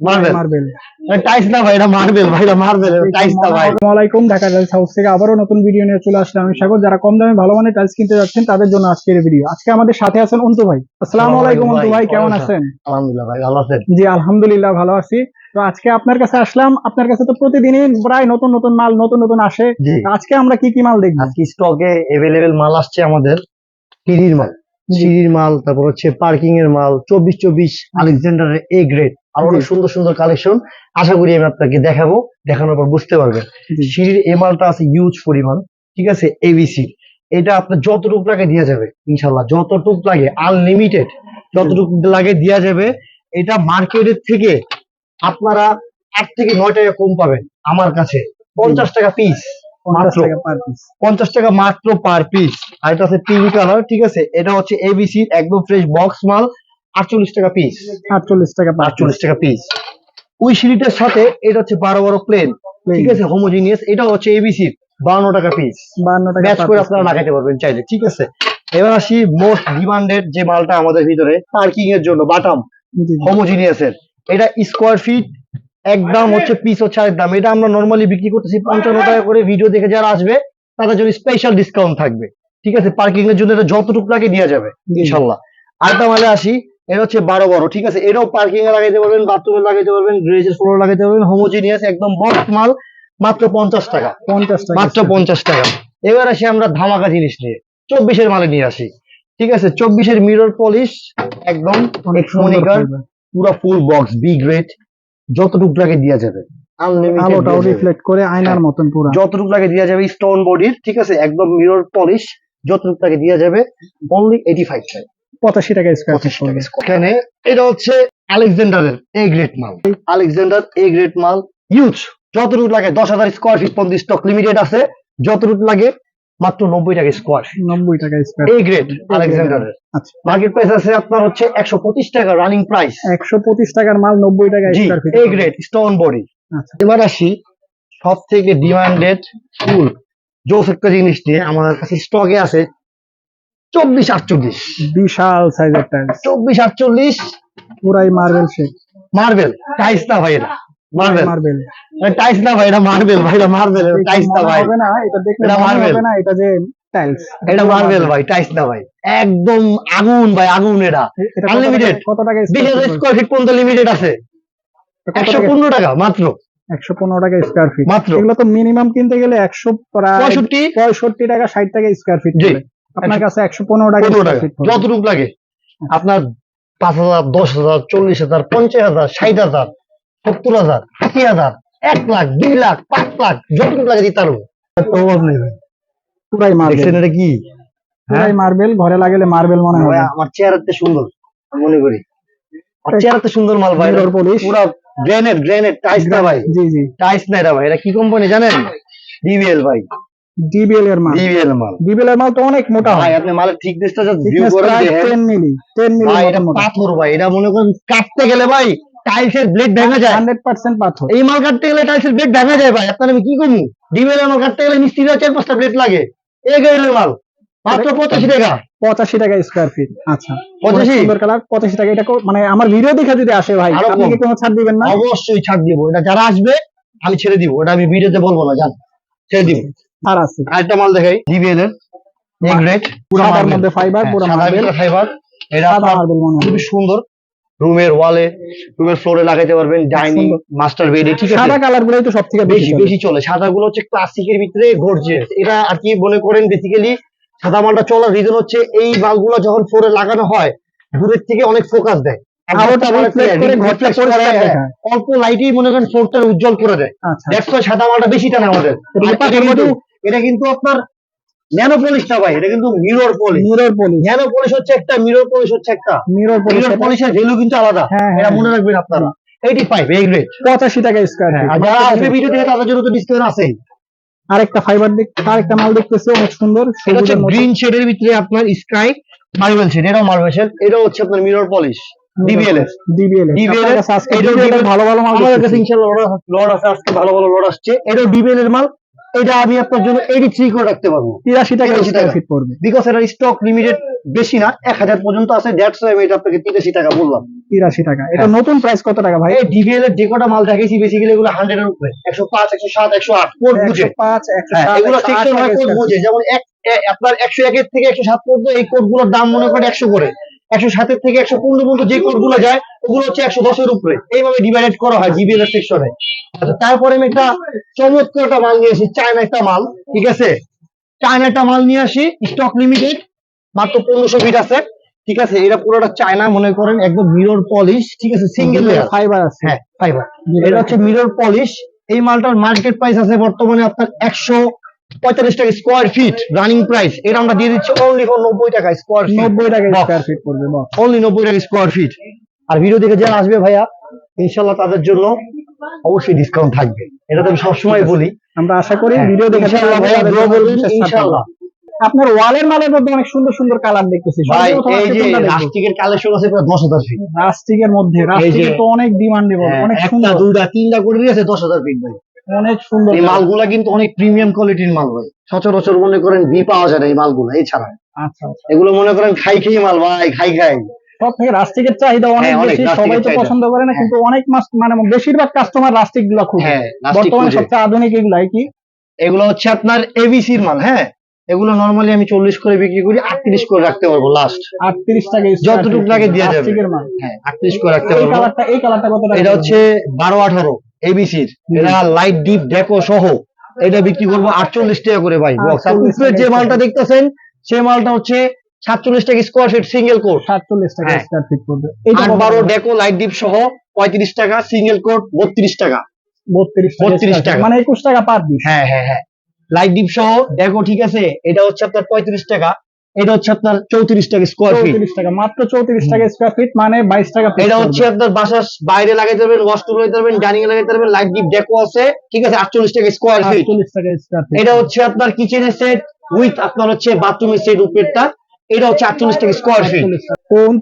Marble marble টাইস না ভাই এটা মার্বেল ভাই এটা মার্বেল টাইস না ভাই। আসসালামু ঢাকা টাইলস হাউস থেকে আবারও নতুন ভিডিও নিয়ে চলে আসলাম। আমি স্বাগত যারা কম দামে ভালো মানের টাইলস কিনতে যাচ্ছেন তাদের জন্য আজকের ভিডিও আজকে আমাদের সাথে আছেন অন্তু ভাই। আসসালামু আলাইকুম অন্তু ভাই কেমন আছেন? আলহামদুলিল্লাহ ভাই ভালো আছেন? জি আলহামদুলিল্লাহ ভালো আছি। তো আজকে আপনার কাছে আসলাম। আপনার কাছে তো প্রতিদিনই প্রায় নতুন নতুন মাল নতুন নতুন আসে। আজকে আমরা কি কি মাল দেখব? আজকে স্টকে মাল আসছে আমাদের সিঁড়ির মাল। সিঁড়ির মাল তারপর হচ্ছে পার্কিং এর মাল চব্বিশ চব্বিশ আলেকজান্ডারের এ গ্রেড আর অনেক সুন্দর সুন্দর কালেকশন আশা করি আমি আপনাকে দেখাবো। দেখানোর পর বুঝতে পারবেন। সিঁড়ির এই মালটা আছে ইউজ পরিমাণ। ঠিক আছে? এবিসি এটা আপনার যতটুকু লাগে দেওয়া যাবে ইনশাল্লাহ যতটুকু লাগে আনলিমিটেড যতটুকু লাগে দেওয়া যাবে। এটা মার্কেটের থেকে আপনারা আট থেকে নয় টাকা কম পাবেন আমার কাছে। পঞ্চাশ টাকা পিস পঞ্চাশ টাকা পঞ্চাশ টাকা মাত্র পার পিস আর এটা আছে পিভি কালার ঠিক আছে? এটা হচ্ছে এবিসি একদম ফ্রেশ বক্স মাল। আটচল্লিশ টাকা পিস আটচল্লিশ টাকা আটচল্লিশ টাকা পিস ওই সিঁড়িটার সাথে এটা হচ্ছে বারো বারো প্লেন ঠিক আছে? হোমোজিনিয়াস এটা হচ্ছে এবিসি বান্ন টাকা পিস বান্ন টাকা ম্যাচ করে আপনারা লাগাইতে পারবেন চাইলে। ঠিক আছে? এবার আসি মোস্ট ডিমান্ডেড যে মালটা আমাদের ভিতরে পার্কিং এর জন্য বাটাম। হোমোজিনিয়াস এর। এটা স্কোয়ার ফিট একদম হচ্ছে পিস হচ্ছে আরেক দাম। এটা আমরা নর্মালি বিক্রি করতেছি পঞ্চান্ন টাকা করে। ভিডিও দেখে যারা আসবে তাদের জন্য স্পেশাল ডিসকাউন্ট থাকবে। ঠিক আছে? পার্কিং এর জন্য এটা যতটুকু লাগে দেওয়া যাবে। ইনশাল্লাহ। আরেকটা মালে আসি। এটা হচ্ছে বারো বারো ঠিক আছে? এটাও পার্কিং এ লাগাইতে পারবেন বাথরুমে লাগাইতে পারবেন গ্রেজের ফ্লোর লাগাইতে পারবেন হোমোজিনিয়াস একদম বক্স মাল মাত্র পঞ্চাশ টাকা। পঞ্চাশ টাকা মাত্র পঞ্চাশ টাকা। এবার আসি আমরা ধামাকা জিনিস নিয়ে। চব্বিশের মালে নিয়ে আসি। ঠিক আছে? চব্বিশের মিরর পলিশ একদম পুরো ফুল বক্স বি গ্রেড যতটুকু লাগে দেওয়া যাবে। আলোটাও রিফ্লেক্ট করে আয়নার মতন পুরো। যতটুকু লাগে দেওয়া যাবে স্টোন বডির ঠিক আছে? একদম মিরর পলিশ যতটুকু লাগে দেওয়া যাবে অনলি এইটি ফাইভ টাকা। পঁচাশি টাকা স্কোয়ার এখানে এটা হচ্ছে আলেকজান্ডারের এ গ্রেড মাল। আলেকজান্ডার এ গ্রেড মাল। ইউজ যতটুকু লাগে দশ হাজার স্কোয়ার ফিট পর্যন্ত স্টক লিমিটেড আছে। যতটুকু লাগে মাত্র নব্বই টাকা স্কোয়ার নব্বই টাকা স্কোয়ার এ গ্রেড আলেকজান্ডারের। আচ্ছা। মার্কেট প্রাইস আছে আপনার হচ্ছে একশো পঁচিশ টাকা রানিং প্রাইস একশো পঁচিশ টাকার মাল নব্বই টাকা square feet A grade stone body আচ্ছা। এবার আসি সব থেকে ডিমান্ডেড ফুল জোস একটা জিনিস নিয়ে আমাদের কাছে স্টকে আছে চব্বিশ আটচল্লিশ। বিশাল সাইজের টাইলস চব্বিশ আটচল্লিশ। পুরাই মার্বেল শেপ মার্বেল টাইস না ভাই এটা? মার্বেল মার্বেল টাইস না ভাই এটা মার্বেল ভাই এটা মার্বেল টাইস না ভাই। না এটা দেখলে এটা। হবে না এটা যে টাইলস এটা মার্বেল ভাই টাইস না ভাই। একদম আগুন ভাই আগুন এটা। এটা কত। টাকা- বিশ স্কোয়ার ফিট পর্যন্ত লিমিটেড আছে। একশো পনেরো টাকা মাত্র। একশো পনেরো টাকা স্কোয়ার ফিট মাত্র। এগুলো তো মিনিমাম কিনতে গেলে একশো পঁয়ষট্টি। পঁয়ষট্টি টাকা ষাট টাকা স্কোয়ার ফিট। আপনার কাছে একশো পনেরো টাকা। যতটুকু লাগে। আপনার পাঁচ হাজার দশ হাজার চল্লিশ হাজার পঞ্চাশ হাজার ষাট হাজার সত্তর হাজার আশি হাজার এক লাখ দুই লাখ পাঁচ লাখ যতটুকু লাগে দিতে পারব। অভাব নেই পুরাই মার্বেল এটা কি? পুরাই মার্বেল ঘরে লাগালে মার্বেল মনে হয় ভাই, আমার চেহারাতে সুন্দর আমি মনে করি। আমার চেহারাতে সুন্দর মাল ভাই। পুরা গ্রেনেড গ্রেনেড টাইস না ভাই। জি জি। টাইস না এটা ভাই। এটা কি কোম্পানি জানেন? ডিবিএল ভাই। ডিবিএল এর মাল। ডিবিএল মাল। ডিবিএল এর মাল তো অনেক মোটা হয়। আপনি মালের থিকনেসটা জাস্ট ভিউ Thickness করে দেখেন। 10 মিলি 10 মিলি ভাই এটা পাথর ভাই এটা মনে করেন কাটতে গেলে ভাই টাইলসের ব্লেড ভেঙে যায়। 100% পাথর। এই মাল কাটতে গেলে টাইলসের ব্লেড ভেঙে যায় ভাই। আপনার আমি কি করব? ডিমের মাল কাটতে গেলে মিস্ত্রিরা চার পাঁচটা ব্লেড লাগে। এই গাড়ির মাল। মাত্র পঁচাশি টাকা। 85 টাকা স্কয়ার ফিট আচ্ছা। 85? অনেক সুন্দর কালার 85 টাকা। এটা মানে আমার ভিডিও দেখে যদি আসে ভাই আপনি কি কোনো ছাড় দিবেন না? অবশ্যই ছাড় দিব। এটা যারা আসবে আমি ছেড়ে দিব। ওটা আমি ভিডিওতে বলব না জান। ছেড়ে দিব। আর আছে। আরেকটা মাল দেখাই। ডিবিএল এর এ গ্রেড পুরো মধ্যে ফাইবার পুরো মার্বেল ফাইবার এটা সাদা মার্বেল খুবই সুন্দর। রুমের ওয়ালে রুমের ফ্লোরে লাগাইতে পারবেন ডাইনিং মাস্টার বেডে ঠিক আছে? সাদা কালার গুলোই তো সবথেকে বেশি বেশি চলে। সাদা গুলো হচ্ছে ক্লাসিকের ভিতরে গর্জিয়াস এটা আর কি মনে করেন বেসিক্যালি সাদা মালটা চলার রিজন হচ্ছে এই বাল্বগুলো যখন ফ্লোরে লাগানো হয় দূরের থেকে অনেক ফোকাস দেয়। অল্প লাইটেই মনে করেন ফ্লোরটা উজ্জ্বল করে দেয়। আচ্ছা দেখছ সাদা মালটা বেশি টানে আমাদের। এটা এটা কিন্তু এটা আপনার ন্যানো পলিশ না ভাই এটা কিন্তু mirror polish mirror polish nano polish হচ্ছে একটা মিরর পলিশ হচ্ছে একটা। মিরর পলিশ মিরর পলিশের ভ্যালু কিন্তু আলাদা। এটা। মনে রাখবেন আপনারা। এইটি ফাইভ এই গ্রেড 85 টাকা স্কয়ার আর যারা আসবে ভিডিও থেকে তাদের জন্য তো ডিসকাউন্ট আছেই। আরেকটা ফাইবার দেখ আরেকটা মাল দেখতেছি অনেক সুন্দর। এটা হচ্ছে সবুজের গ্রিন শেডের ভিতরে আপনার স্কাই মার্বেল শেড এটাও মার্বেল শেড এটাও হচ্ছে আপনার মিরর পলিশ আজকে ভালো ভালো মাল আমাদের কাছে ইনশাআল্লাহ লড আছে আজকে ভালো ভালো লড আসছে। এটাও ডিবিএল এর মাল। এটা আমি আপনার জন্য এইটি থ্রি করে রাখতে পারব। 83 টাকা 83 টাকা। ফিট পড়বে। বিকজ এটার স্টক লিমিটেড বেশি না এক হাজার পর্যন্ত আছে দেড়শো আমি এটা আপনাকে তিরাশি টাকা বললাম। তিরাশি টাকা। এটা হ্যাঁ। নতুন প্রাইস কত টাকা ভাই? এই ডিভিএল এর যে কটা মাল দেখাইছি বেসিক্যালি এগুলো হান্ড্রেড এর উপরে। একশো পাঁচ একশো সাত একশো আট কোড বুঝে। পাঁচ হ্যাঁ, এগুলো সেকশন কোড বুঝে। যেমন এক আপনার একশো একের থেকে একশো সাত পর্যন্ত এই কোডগুলোর দাম মনে করেন একশো করে। একশো সাতের থেকে একশো পনেরো পর্যন্ত যে কোডগুলো যায় ওগুলো হচ্ছে একশো দশের উপরে। এইভাবে ডিভাইড করা হয় জিবিএল এর সেকশনে আচ্ছা তারপরে আমি একটা চমৎকার একটা মাল নিয়ে আসি চায়না একটা মাল ঠিক আছে? চায়না একটা মাল নিয়ে আসি স্টক লিমিটেড মাত্র পনেরোশো ফিট আছে ঠিক আছে? এটা পুরোটা চায়না মনে করেন একদম মিরর পলিশ ঠিক আছে? সিঙ্গেল ফাইবার আছে। হ্যাঁ ফাইবার এটা হচ্ছে মিরর পলিশ এই মালটার মার্কেট প্রাইস আছে বর্তমানে আপনার একশো পঁয়তাল্লিশ টাকা স্কোয়ার ফিট রানিং প্রাইস এটা আমরা দিয়ে দিচ্ছি অনলি ফর নব্বই টাকা স্কোয়ার নব্বই টাকা স্কোয়ার ফিট পড়বে অনলি নব্বই টাকা স্কোয়ার ফিট আর ভিডিও দেখে যারা আসবে ভাইয়া ইনশাল্লাহ তাদের জন্য অবশ্যই ডিসকাউন্ট থাকবে। এটা তো আমি সবসময় বলি। আমরা আশা করি হ্যাঁ, ভিডিও দেখে ছাড় ইনশাআল্লাহ। পাবেন। আপনার ওয়ালের মালের মধ্যে অনেক সুন্দর সুন্দর কালার দেখতেছি। ভাই এই যে রাস্টিকের কালেকশন আছে প্রায় দশ হাজার ফিট রাস্টিকের মধ্যে রাস্টিকের তো অনেক ডিমান্ডেবল অনেক সুন্দর। দুইটা তিনটা করে দিয়েছে দশ হাজার ফিট ভাই। অনেক সুন্দর এই মালগুলা কিন্তু অনেক প্রিমিয়াম কোয়ালিটির মাল ভাই। সচরাচর মনে করেন ভি পাওয়া যায় না এই মালগুলা এছাড়া আচ্ছা আচ্ছা। এগুলো মনে করেন খাই খেয়ে মাল ভাই খাই খাই। সব থেকে রাস্টিকের চাহিদা অনেক হ্যাঁ, বেশি সবাই তো পছন্দ করে না কিন্তু অনেক মাস মানে বেশিরভাগ কাস্টমার রাস্টিকগুলা খুব হ্যাঁ বর্তমানে সবচেয়ে আধুনিক এগুলাই কি? এগুলো হচ্ছে আপনার এবিসির মাল হ্যাঁ? এগুলো নরমালি আমি চল্লিশ করে বিক্রি করি আটত্রিশ করে রাখতে পারব লাস্ট আটত্রিশ টাকা যতটুকু লাগে দেয়া যাবে। হ্যাঁ আটত্রিশ করে রাখতে পারব। এই কালারটা কত এটা হচ্ছে বারো আঠারো। এবিসির এটা লাইট ডিপ ডেকো সহ এটা বিক্রি করব আটচল্লিশ টাকা করে ভাই বক্স আর উপরে যে মালটা দেখতেছেন সেই মালটা হচ্ছে সাতচল্লিশ টাকা স্কোয়ার ফিট সিঙ্গেল কোট সাতচল্লিশ টাকা হ্যাঁ। স্কোয়ার ফিট পড়বে আট বারো ডেকো লাইট ডিপ সহ পঁয়ত্রিশ টাকা সিঙ্গেল কোট বত্রিশ টাকা। বত্রিশ 32 টাকা। মানে একুশ টাকা পার পিস হ্যাঁ হ্যাঁ হ্যাঁ। লাইট ডিপ সহ দেখো ঠিক আছে এটা হচ্ছে আপনার পঁয়ত্রিশ টাকা। এটা হচ্ছে আপনার চৌত্রিশ টাকা স্কোয়ার ফিট চৌত্রিশ টাকা মাত্র চৌত্রিশ টাকা স্কোয়ার ফিট মানে বাইশ টাকা এটা হচ্ছে আপনার বাসার বাইরে লাগাইতে পারবেন ওয়াশরুম লাগাইতে পারবেন ডাইনিং লাগাইতে পারবেন লাইট ডিপ ডেকো আছে ঠিক আছে আটচল্লিশ টাকা স্কোয়ার ফিট আটচল্লিশ টাকা স্কোয়ার ফিট এটা হচ্ছে আপনার কিচেনের সেট উইথ আপনার হচ্ছে বাথরুমের সেট উপরেরটা এটা হচ্ছে আটচল্লিশ টাকা স্কোয়ার ফিট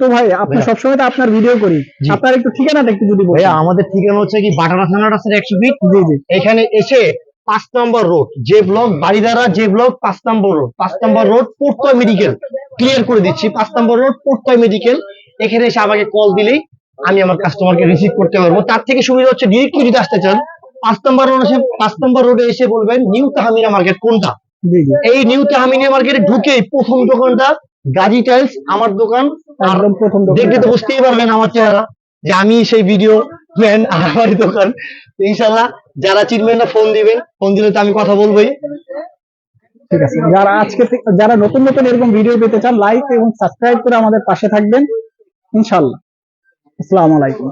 তো ভাই আপনি সবসময় তো আপনার ভিডিও করি। আপনার একটু ঠিকানাটা একটু যদি ভাইয়া আমাদের ঠিকানা হচ্ছে কি বাটারা থানার আছে একশো ফিট জি জি। এখানে এসে পাঁচ নম্বর রোড যে ব্লক বাড়িদারা যে ব্লক পাঁচ নম্বর রোড পাঁচ নম্বর রোড পোর্টয় মেডিকেল ক্লিয়ার করে দিচ্ছি পাঁচ নম্বর রোড পোর্টয় মেডিকেল এখানে এসে আমাকে কল দিলেই আমি আমার কাস্টমারকে রিসিভ করতে পারব। তার থেকে সুবিধা হচ্ছে ডিরেক্টলি যদি আসতে চান পাঁচ নম্বর রোড এসে পাঁচ নম্বর রোডে এসে বলবেন নিউ তাহামিনা মার্কেট কোনটা? এই নিউ তাহামিনা মার্কেটে ঢুকে প্রথম দোকানটা গাজী টাইলস আমার দোকান। দেখলে তো বুঝতেই পারবেন আমার চেহারা যে আমি সেই ভিডিও ম্যান আমার দোকান। ইনশাল্লাহ যারা চিনবেন না ফোন দিবেন। ফোন দিলে তো আমি কথা বলবোই। ঠিক আছে। যারা আজকে যারা নতুন নতুন এরকম ভিডিও পেতে চান লাইক এবং সাবস্ক্রাইব করে আমাদের পাশে থাকবেন। ইনশাল্লাহ। আসসালামু আলাইকুম।